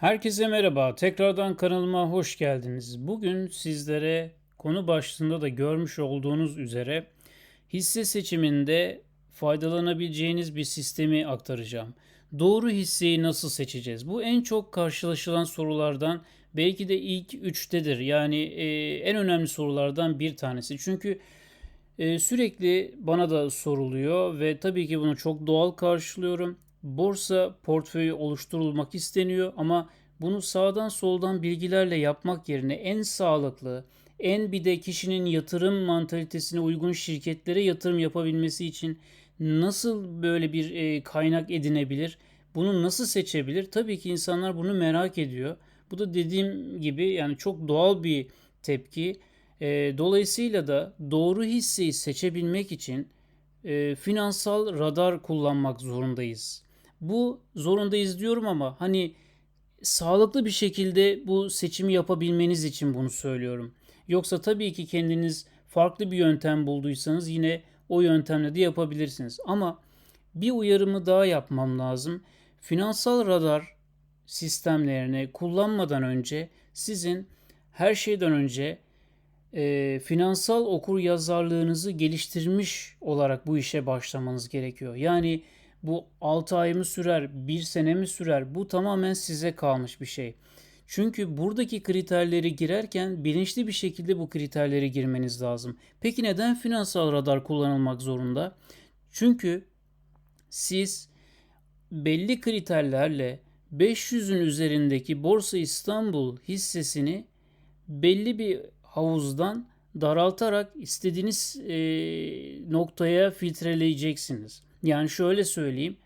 Herkese merhaba. Tekrardan kanalıma hoş geldiniz. Bugün sizlere konu başlığında da görmüş olduğunuz üzere hisse seçiminde faydalanabileceğiniz bir sistemi aktaracağım. Doğru hisseyi nasıl seçeceğiz? Bu en çok karşılaşılan sorulardan belki de ilk üçtedir. Yani e, en önemli sorulardan bir tanesi. Çünkü e, sürekli bana da soruluyor ve tabii ki bunu çok doğal karşılıyorum borsa portföyü oluşturulmak isteniyor ama bunu sağdan soldan bilgilerle yapmak yerine en sağlıklı, en bir de kişinin yatırım mantalitesine uygun şirketlere yatırım yapabilmesi için nasıl böyle bir e, kaynak edinebilir? Bunu nasıl seçebilir? Tabii ki insanlar bunu merak ediyor. Bu da dediğim gibi yani çok doğal bir tepki. E, dolayısıyla da doğru hisseyi seçebilmek için e, finansal radar kullanmak zorundayız. Bu zorundayız diyorum ama hani sağlıklı bir şekilde bu seçimi yapabilmeniz için bunu söylüyorum. Yoksa tabii ki kendiniz farklı bir yöntem bulduysanız yine o yöntemle de yapabilirsiniz. Ama bir uyarımı daha yapmam lazım. Finansal radar sistemlerini kullanmadan önce sizin her şeyden önce e, finansal okur yazarlığınızı geliştirmiş olarak bu işe başlamanız gerekiyor. Yani bu 6 ay mı sürer, 1 sene mi sürer? Bu tamamen size kalmış bir şey. Çünkü buradaki kriterleri girerken bilinçli bir şekilde bu kriterleri girmeniz lazım. Peki neden finansal radar kullanılmak zorunda? Çünkü siz belli kriterlerle 500'ün üzerindeki Borsa İstanbul hissesini belli bir havuzdan daraltarak istediğiniz e, noktaya filtreleyeceksiniz. Yani şöyle söyleyeyim.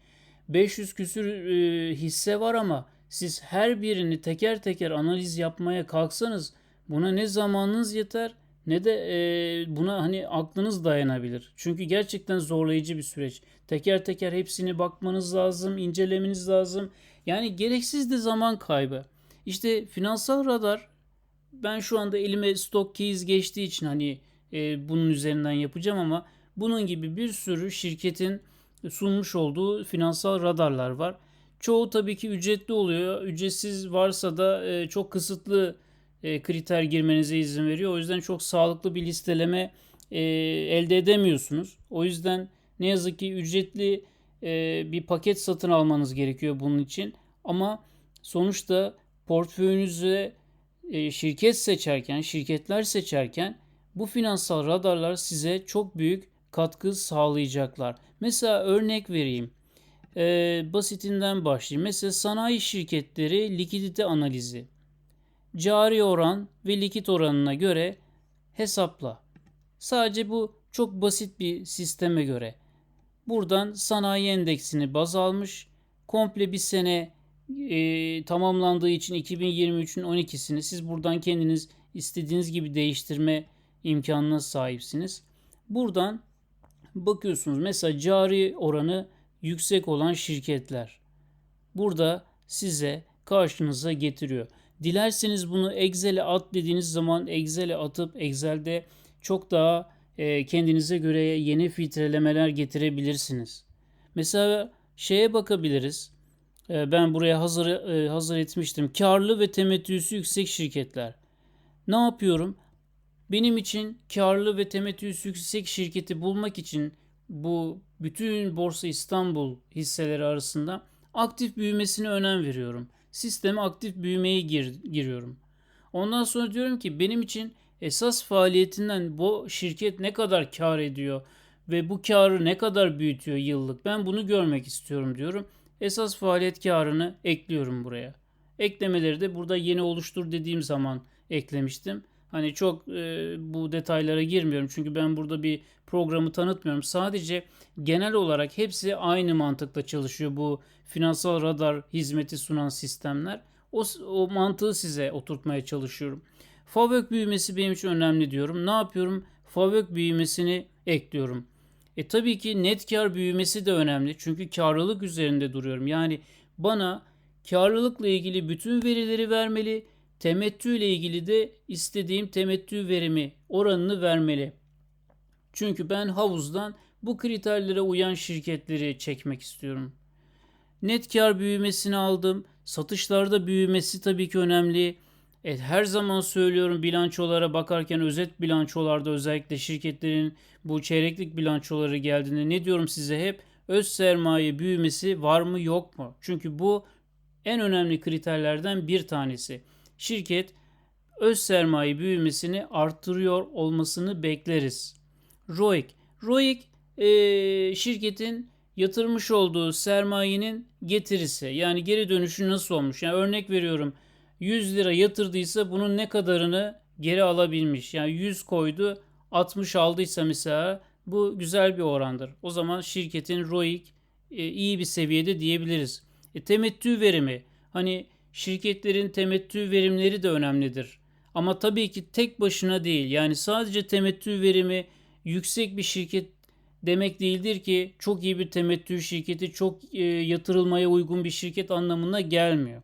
500 küsür e, hisse var ama siz her birini teker teker analiz yapmaya kalksanız buna ne zamanınız yeter ne de e, buna hani aklınız dayanabilir. Çünkü gerçekten zorlayıcı bir süreç. Teker teker hepsini bakmanız lazım, incelemeniz lazım. Yani gereksiz de zaman kaybı. İşte finansal radar ben şu anda elime stock keys geçtiği için hani e, bunun üzerinden yapacağım ama bunun gibi bir sürü şirketin sunmuş olduğu finansal radarlar var. Çoğu tabii ki ücretli oluyor. Ücretsiz varsa da e, çok kısıtlı e, kriter girmenize izin veriyor. O yüzden çok sağlıklı bir listeleme e, elde edemiyorsunuz. O yüzden ne yazık ki ücretli bir paket satın almanız gerekiyor bunun için. Ama sonuçta portföyünüze şirket seçerken, şirketler seçerken bu finansal radarlar size çok büyük katkı sağlayacaklar. Mesela örnek vereyim. Ee, basitinden başlayayım. Mesela sanayi şirketleri likidite analizi. Cari oran ve likit oranına göre hesapla. Sadece bu çok basit bir sisteme göre. Buradan sanayi endeksini baz almış. Komple bir sene e, tamamlandığı için 2023'ün 12'sini siz buradan kendiniz istediğiniz gibi değiştirme imkanına sahipsiniz. Buradan bakıyorsunuz mesela cari oranı yüksek olan şirketler. Burada size karşınıza getiriyor. Dilerseniz bunu Excel'e at dediğiniz zaman Excel'e atıp Excel'de çok daha e, kendinize göre yeni filtrelemeler getirebilirsiniz. Mesela şeye bakabiliriz. E, ben buraya hazır e, hazır etmiştim. Karlı ve temettüsü yüksek şirketler. Ne yapıyorum? Benim için karlı ve temettüsü yüksek şirketi bulmak için bu bütün Borsa İstanbul hisseleri arasında aktif büyümesine önem veriyorum. Sisteme aktif büyümeye gir, giriyorum. Ondan sonra diyorum ki benim için esas faaliyetinden bu şirket ne kadar kar ediyor ve bu karı ne kadar büyütüyor yıllık ben bunu görmek istiyorum diyorum. Esas faaliyet karını ekliyorum buraya. Eklemeleri de burada yeni oluştur dediğim zaman eklemiştim. Hani çok e, bu detaylara girmiyorum çünkü ben burada bir programı tanıtmıyorum. Sadece genel olarak hepsi aynı mantıkla çalışıyor bu finansal radar hizmeti sunan sistemler. O, o mantığı size oturtmaya çalışıyorum. FAVÖK büyümesi benim için önemli diyorum. Ne yapıyorum? FAVÖK büyümesini ekliyorum. E tabii ki net kar büyümesi de önemli. Çünkü karlılık üzerinde duruyorum. Yani bana karlılıkla ilgili bütün verileri vermeli Temettü ile ilgili de istediğim temettü verimi oranını vermeli. Çünkü ben havuzdan bu kriterlere uyan şirketleri çekmek istiyorum. Net kar büyümesini aldım. Satışlarda büyümesi tabii ki önemli. Evet, her zaman söylüyorum bilançolara bakarken özet bilançolarda özellikle şirketlerin bu çeyreklik bilançoları geldiğinde ne diyorum size hep öz sermaye büyümesi var mı yok mu? Çünkü bu en önemli kriterlerden bir tanesi. Şirket öz sermaye büyümesini arttırıyor olmasını bekleriz. ROIC. ROIC e, şirketin yatırmış olduğu sermayenin getirisi. Yani geri dönüşü nasıl olmuş? Yani örnek veriyorum 100 lira yatırdıysa bunun ne kadarını geri alabilmiş. Yani 100 koydu 60 aldıysa mesela bu güzel bir orandır. O zaman şirketin ROIC e, iyi bir seviyede diyebiliriz. E, temettü verimi. Hani şirketlerin temettü verimleri de önemlidir. Ama tabii ki tek başına değil. Yani sadece temettü verimi yüksek bir şirket demek değildir ki çok iyi bir temettü şirketi, çok e, yatırılmaya uygun bir şirket anlamına gelmiyor.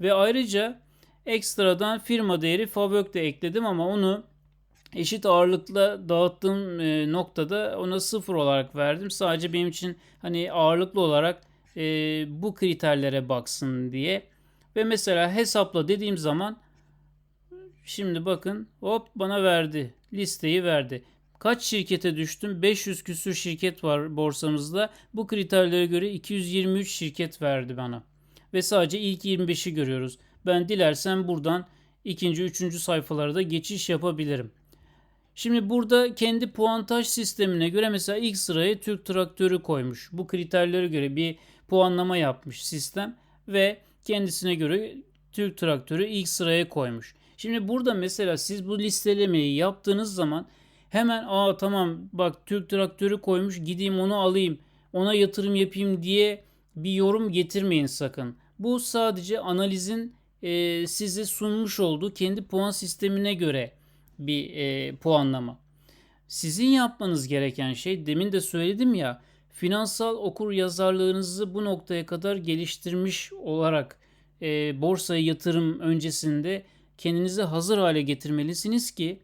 Ve ayrıca ekstradan firma değeri FAVÖK de ekledim ama onu eşit ağırlıkla dağıttığım e, noktada ona sıfır olarak verdim. Sadece benim için hani ağırlıklı olarak e, bu kriterlere baksın diye. Ve mesela hesapla dediğim zaman şimdi bakın hop bana verdi. Listeyi verdi. Kaç şirkete düştüm? 500 küsür şirket var borsamızda. Bu kriterlere göre 223 şirket verdi bana. Ve sadece ilk 25'i görüyoruz. Ben dilersem buradan ikinci, üçüncü sayfalara da geçiş yapabilirim. Şimdi burada kendi puantaj sistemine göre mesela ilk sıraya Türk traktörü koymuş. Bu kriterlere göre bir puanlama yapmış sistem ve kendisine göre Türk traktörü ilk sıraya koymuş. Şimdi burada mesela siz bu listelemeyi yaptığınız zaman hemen aa tamam bak Türk traktörü koymuş gideyim onu alayım ona yatırım yapayım diye bir yorum getirmeyin sakın. Bu sadece analizin e, size sunmuş olduğu kendi puan sistemine göre bir e, puanlama. Sizin yapmanız gereken şey demin de söyledim ya finansal okur yazarlığınızı bu noktaya kadar geliştirmiş olarak e, borsaya yatırım öncesinde kendinizi hazır hale getirmelisiniz ki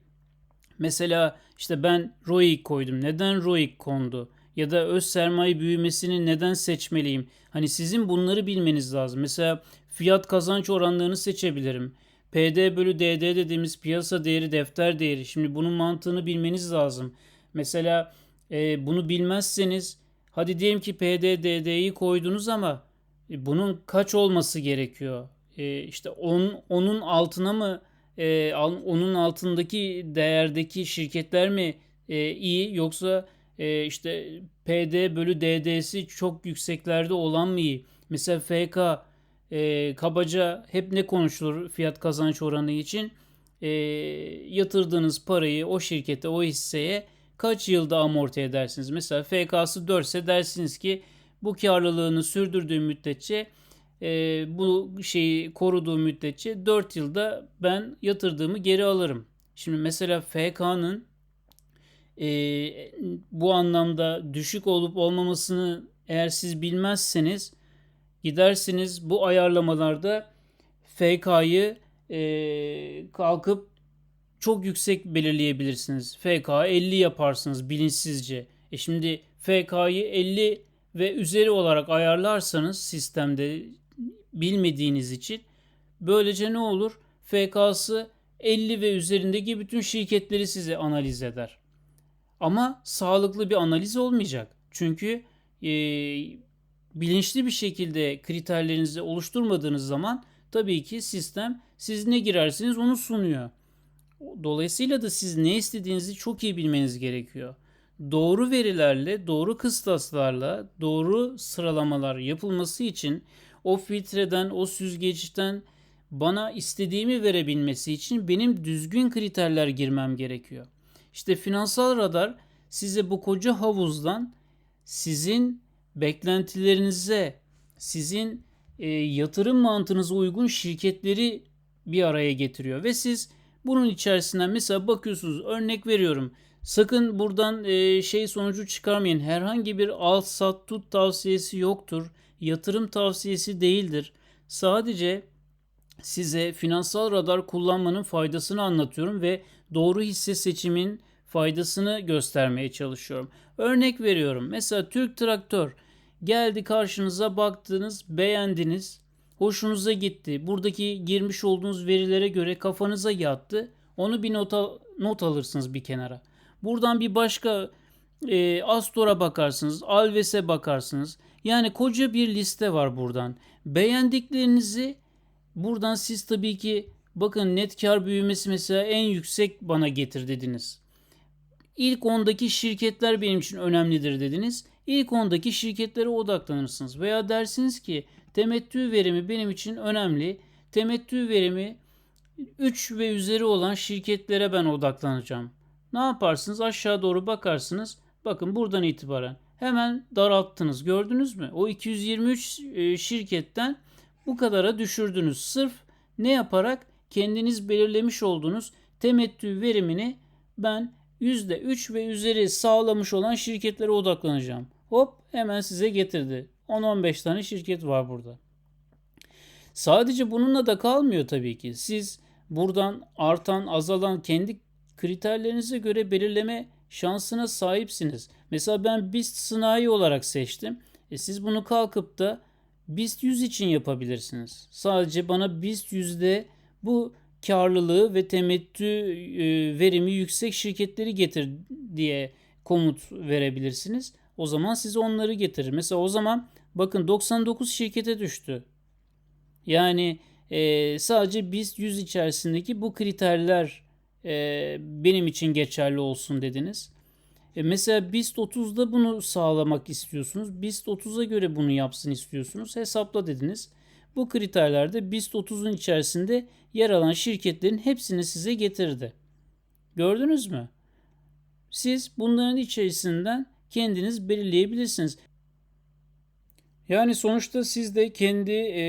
mesela işte ben ROIC koydum. Neden ROIC kondu? Ya da öz sermaye büyümesini neden seçmeliyim? Hani sizin bunları bilmeniz lazım. Mesela fiyat kazanç oranlarını seçebilirim. PD bölü DD dediğimiz piyasa değeri, defter değeri. Şimdi bunun mantığını bilmeniz lazım. Mesela e, bunu bilmezseniz hadi diyelim ki PD, DD'yi koydunuz ama e, bunun kaç olması gerekiyor? E, işte on, onun altına mı e, onun altındaki değerdeki şirketler mi e, iyi yoksa e, işte PD bölü DD'si çok yükseklerde olan mı iyi? Mesela FK e, kabaca hep ne konuşulur fiyat kazanç oranı için? E, yatırdığınız parayı o şirkete, o hisseye kaç yılda amorti edersiniz? Mesela FK'sı 4 ise dersiniz ki bu karlılığını sürdürdüğü müddetçe e, bu şeyi koruduğu müddetçe 4 yılda ben yatırdığımı geri alırım. Şimdi mesela FK'nın e, bu anlamda düşük olup olmamasını eğer siz bilmezseniz gidersiniz bu ayarlamalarda FK'yı e, kalkıp çok yüksek belirleyebilirsiniz. FK 50 yaparsınız bilinçsizce. E şimdi FK'yı 50 ve üzeri olarak ayarlarsanız sistemde bilmediğiniz için böylece ne olur? FK'sı 50 ve üzerindeki bütün şirketleri size analiz eder. Ama sağlıklı bir analiz olmayacak. Çünkü e, bilinçli bir şekilde kriterlerinizi oluşturmadığınız zaman tabii ki sistem siz ne girersiniz onu sunuyor. Dolayısıyla da siz ne istediğinizi çok iyi bilmeniz gerekiyor. Doğru verilerle, doğru kıstaslarla, doğru sıralamalar yapılması için o filtreden, o süzgeçten bana istediğimi verebilmesi için benim düzgün kriterler girmem gerekiyor. İşte finansal radar size bu koca havuzdan sizin beklentilerinize, sizin e, yatırım mantığınıza uygun şirketleri bir araya getiriyor ve siz bunun içerisinden mesela bakıyorsunuz örnek veriyorum. Sakın buradan e, şey sonucu çıkarmayın. Herhangi bir al sat tut tavsiyesi yoktur. Yatırım tavsiyesi değildir. Sadece size finansal radar kullanmanın faydasını anlatıyorum ve doğru hisse seçimin faydasını göstermeye çalışıyorum. Örnek veriyorum. Mesela Türk Traktör geldi karşınıza baktınız, beğendiniz, hoşunuza gitti. Buradaki girmiş olduğunuz verilere göre kafanıza yattı. Onu bir nota, not alırsınız bir kenara. Buradan bir başka e, Astor'a bakarsınız, Alves'e bakarsınız. Yani koca bir liste var buradan. Beğendiklerinizi buradan siz tabii ki bakın net kar büyümesi mesela en yüksek bana getir dediniz. İlk 10'daki şirketler benim için önemlidir dediniz. İlk 10'daki şirketlere odaklanırsınız. Veya dersiniz ki temettü verimi benim için önemli. Temettü verimi 3 ve üzeri olan şirketlere ben odaklanacağım. Ne yaparsınız? Aşağı doğru bakarsınız. Bakın buradan itibaren hemen daralttınız. Gördünüz mü? O 223 e, şirketten bu kadara düşürdünüz. Sırf ne yaparak kendiniz belirlemiş olduğunuz temettü verimini ben %3 ve üzeri sağlamış olan şirketlere odaklanacağım. Hop hemen size getirdi. 10-15 tane şirket var burada. Sadece bununla da kalmıyor tabii ki. Siz buradan artan, azalan kendi kriterlerinize göre belirleme şansına sahipsiniz. Mesela ben BIST sanayi olarak seçtim. E siz bunu kalkıp da BIST 100 için yapabilirsiniz. Sadece bana BIST 100'de bu karlılığı ve temettü e, verimi yüksek şirketleri getir diye komut verebilirsiniz. O zaman size onları getirir. Mesela o zaman bakın 99 şirkete düştü. Yani e, sadece BIST 100 içerisindeki bu kriterler e, benim için geçerli olsun dediniz. E, mesela BIST 30'da bunu sağlamak istiyorsunuz. BIST 30'a göre bunu yapsın istiyorsunuz. Hesapla dediniz. Bu kriterlerde BIST 30'un içerisinde yer alan şirketlerin hepsini size getirdi. Gördünüz mü? Siz bunların içerisinden kendiniz belirleyebilirsiniz. Yani sonuçta siz de kendi e,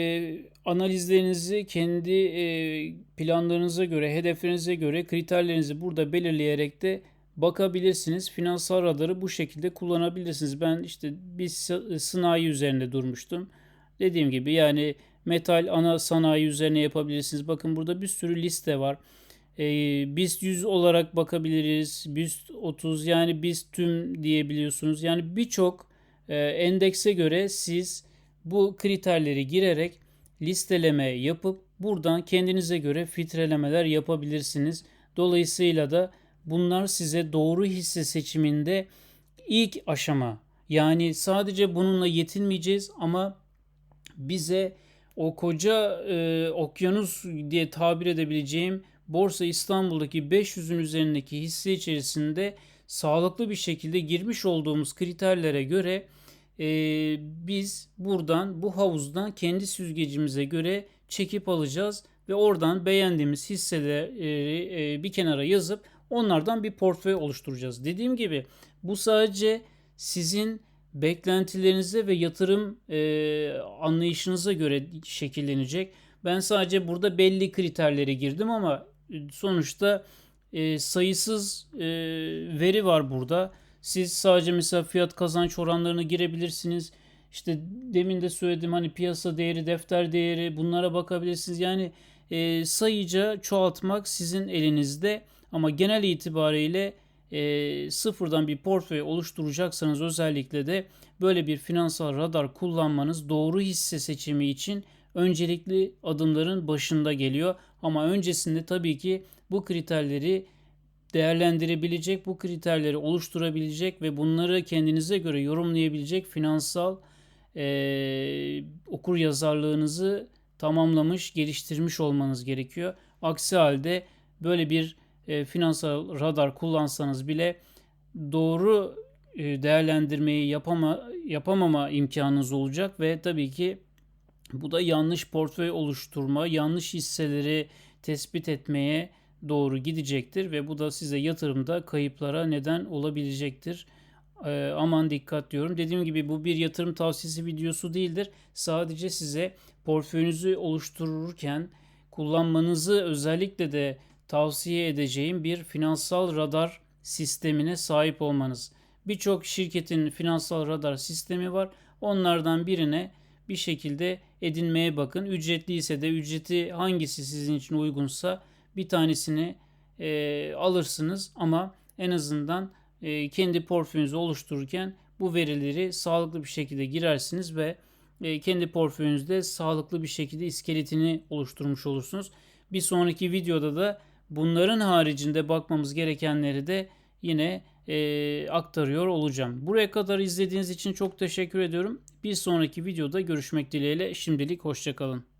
analizlerinizi, kendi e, planlarınıza göre, hedeflerinize göre kriterlerinizi burada belirleyerek de bakabilirsiniz. Finansal radarı bu şekilde kullanabilirsiniz. Ben işte bir sanayi üzerinde durmuştum. Dediğim gibi yani metal ana sanayi üzerine yapabilirsiniz. Bakın burada bir sürü liste var. E, BIST 100 olarak bakabiliriz. BIST 30 yani BIST tüm diyebiliyorsunuz. Yani birçok e, endekse göre siz bu kriterleri girerek listeleme yapıp buradan kendinize göre filtrelemeler yapabilirsiniz. Dolayısıyla da bunlar size doğru hisse seçiminde ilk aşama. Yani sadece bununla yetinmeyeceğiz ama bize o koca e, okyanus diye tabir edebileceğim Borsa İstanbul'daki 500'ün üzerindeki hisse içerisinde sağlıklı bir şekilde girmiş olduğumuz kriterlere göre e, biz buradan bu havuzdan kendi süzgecimize göre çekip alacağız ve oradan beğendiğimiz hisseleri e, bir kenara yazıp onlardan bir portföy oluşturacağız. Dediğim gibi bu sadece sizin beklentilerinize ve yatırım e, anlayışınıza göre şekillenecek. Ben sadece burada belli kriterlere girdim ama sonuçta e, sayısız e, veri var burada. Siz sadece mesela fiyat kazanç oranlarına girebilirsiniz. İşte demin de söyledim hani piyasa değeri, defter değeri bunlara bakabilirsiniz. Yani e, sayıca çoğaltmak sizin elinizde ama genel itibariyle e, sıfırdan bir portföy oluşturacaksanız özellikle de böyle bir finansal radar kullanmanız doğru hisse seçimi için öncelikli adımların başında geliyor. Ama öncesinde tabii ki bu kriterleri değerlendirebilecek, bu kriterleri oluşturabilecek ve bunları kendinize göre yorumlayabilecek finansal e, okur yazarlığınızı tamamlamış, geliştirmiş olmanız gerekiyor. Aksi halde böyle bir e, finansal radar kullansanız bile doğru e, değerlendirmeyi yapama, yapamama imkanınız olacak ve tabii ki bu da yanlış portföy oluşturma, yanlış hisseleri tespit etmeye doğru gidecektir ve bu da size yatırımda kayıplara neden olabilecektir. Ee, aman dikkat diyorum. Dediğim gibi bu bir yatırım tavsiyesi videosu değildir. Sadece size portföyünüzü oluştururken kullanmanızı özellikle de tavsiye edeceğim bir finansal radar sistemine sahip olmanız. Birçok şirketin finansal radar sistemi var. Onlardan birine bir şekilde edinmeye bakın. Ücretli ise de ücreti hangisi sizin için uygunsa bir tanesini e, alırsınız ama en azından e, kendi portföyünüzü oluştururken bu verileri sağlıklı bir şekilde girersiniz ve e, kendi portföyünüzde sağlıklı bir şekilde iskeletini oluşturmuş olursunuz. Bir sonraki videoda da bunların haricinde bakmamız gerekenleri de yine e, aktarıyor olacağım. Buraya kadar izlediğiniz için çok teşekkür ediyorum. Bir sonraki videoda görüşmek dileğiyle. Şimdilik hoşçakalın.